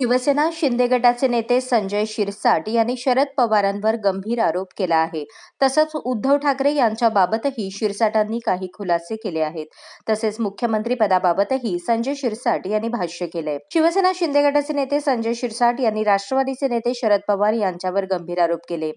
शिवसेना शिंदे गटाचे नेते संजय शिरसाट यांनी शरद पवारांवर गंभीर आरोप केला आहे. तसंच उद्धव ठाकरे यांच्याबाबतही शिरसाटांनी काही खुलासे केले आहेत. तसेच मुख्यमंत्री पदाबाबतही संजय शिरसाट यांनी भाष्य केलंय. शिवसेना शिंदे गटाचे नेते संजय शिरसाट यांनी राष्ट्रवादीचे नेते शरद पवार यांच्यावर गंभीर आरोप केले.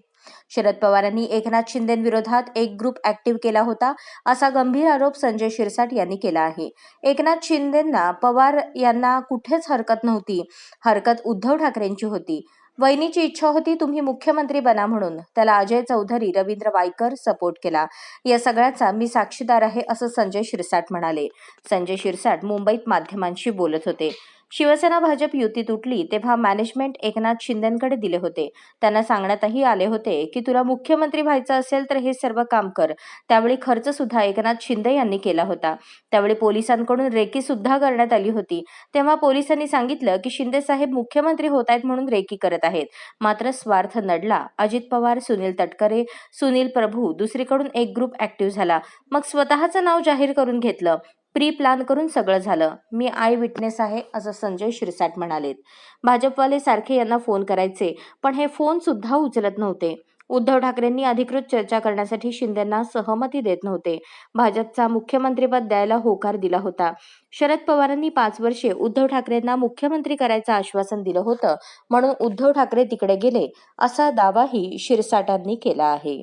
शरद पवारांनी एकनाथ शिंदेविरोधात एक ग्रुप ऍक्टिव्ह केला होता असा गंभीर आरोप संजय शिरसाट यांनी केला आहे. एकनाथ शिंदेंना पवार यांना कुठेच हरकत नव्हती हरकत उद्धव ठाकरेंची होती. वहिनीची इच्छा होती तुम्ही मुख्यमंत्री बना म्हणून. त्याला अजय चौधरी रवींद्र वायकर सपोर्ट केला. या सगळ्याचा मी साक्षीदार आहे असं संजय शिरसाट म्हणाले. संजय शिरसाट मुंबईत माध्यमांशी बोलत होते. शिवसेना भाजप युती तुटली तेव्हा मॅनेजमेंट एकनाथ शिंदेकडे दिले होते. त्यांना सांगण्यातही आले होते की तुला मुख्यमंत्री व्हायचं असेल तर हे सर्व काम कर. त्यावेळी खर्च सुद्धा एकनाथ शिंदे यांनी केला होता. त्यावेळी पोलिसांकडून रेकी सुद्धा करण्यात आली होती. तेव्हा पोलिसांनी सांगितलं की शिंदे साहेब मुख्यमंत्री होत आहेत म्हणून रेकी करत आहेत. मात्र स्वार्थ नडला. अजित पवार सुनील तटकरे सुनील प्रभू दुसरीकडून एक ग्रुप ऍक्टिव्ह झाला. मग स्वतःचं नाव जाहीर करून घेतलं. प्री प्लॅन करून सगळं झालं. मी आय विटनेस आहे असं संजय शिरसाट म्हणालेत. भाजपवाले सारखे यांना फोन करायचे पण हे फोन सुद्धा उचलत नव्हते. उद्धव ठाकरेंनी अधिकृत चर्चा करण्यासाठी शिंदेंना सहमती देत नव्हते. भाजपचा मुख्यमंत्रीपद द्यायला होकार दिला होता. शरद पवारांनी पाच वर्षे उद्धव ठाकरेंना मुख्यमंत्री करायचं आश्वासन दिलं होतं म्हणून उद्धव ठाकरे तिकडे गेले असा दावाही शिरसाटांनी केला आहे.